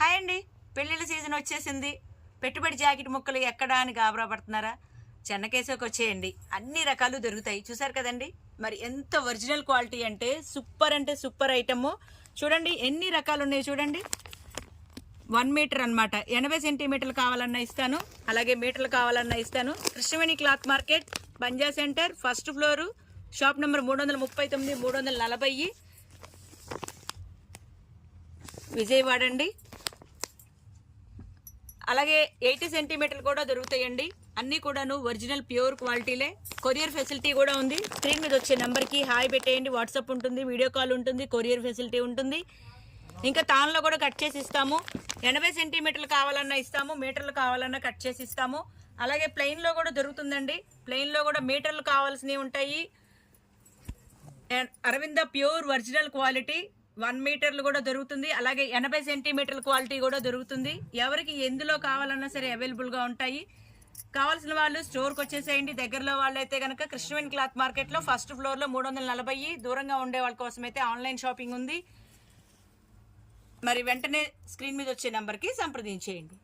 Hi అండి. పెళ్ళిళ్ళ season వచ్చేసింది. పెట్టుబడి జాకెట్ ముక్కలు ఎక్కడా అని గాబరా పడుతున్నారా? చెన్నకేశవకి వచ్చేయండి. అన్ని రకాలు దొరుకుతాయి. చూసారు కదండి? మరి ఎంత ఒరిజినల్ క్వాలిటీ అంటే సూపర్ అంటే సూపర్ ఐటమ్. చూడండి ఎన్ని రకాలు ఉన్నాయి చూడండి. వన్ మీటర్ అన్నమాట. ఎనభై సెంటీమీటర్లు కావాలన్నా ఇస్తాను. అలాగే మీటర్లు కావాలన్నా ఇస్తాను. Krishnaveni cloth market బంజా centre first floor shop number మూడు వందల ముప్పై తొమ్మిది మూడు వందల నలభై. విజయవాడ అండి. అలాగే ఎయిటీ సెంటీమీటర్లు కూడా దొరుకుతాయండి. అన్నీ కూడాను ఒరిజినల్ ప్యూర్ క్వాలిటీలే. కొరియర్ ఫెసిలిటీ కూడా ఉంది. స్క్రీన్ మీద వచ్చే నెంబర్కి హాయ్ పెట్టేయండి. వాట్సాప్ ఉంటుంది వీడియో కాల్ ఉంటుంది కొరియర్ ఫెసిలిటీ ఉంటుంది. ఇంకా తాన్లో కూడా కట్ చేసి ఇస్తాము. ఎనభై సెంటీమీటర్లు కావాలన్నా ఇస్తాము మీటర్లు కావాలన్నా కట్ చేసి ఇస్తాము. అలాగే ప్లెయిన్లో కూడా దొరుకుతుందండి. ప్లెయిన్లో కూడా మీటర్లు కావాల్సినవి ఉంటాయి. Aravinda pure original quality. One మీటర్లు కూడా దొరుకుతుంది. అలాగే ఎనభై సెంటీమీటర్ల క్వాలిటీ కూడా దొరుకుతుంది. ఎవరికి ఎందులో కావాలన్నా సరే అవైలబుల్గా ఉంటాయి. కావాల్సిన వాళ్ళు స్టోర్కి వచ్చేసేయండి. దగ్గరలో వాళ్ళు అయితే కనుక కృష్ణవేణి క్లాత్ మార్కెట్లో ఫస్ట్ ఫ్లోర్లో మూడు వందల నలభై దూరంగా ఉండే వాళ్ళ కోసం అయితే ఆన్లైన్ షాపింగ్ ఉంది. మరి వెంటనే స్క్రీన్ మీద వచ్చే నెంబర్కి సంప్రదించేయండి.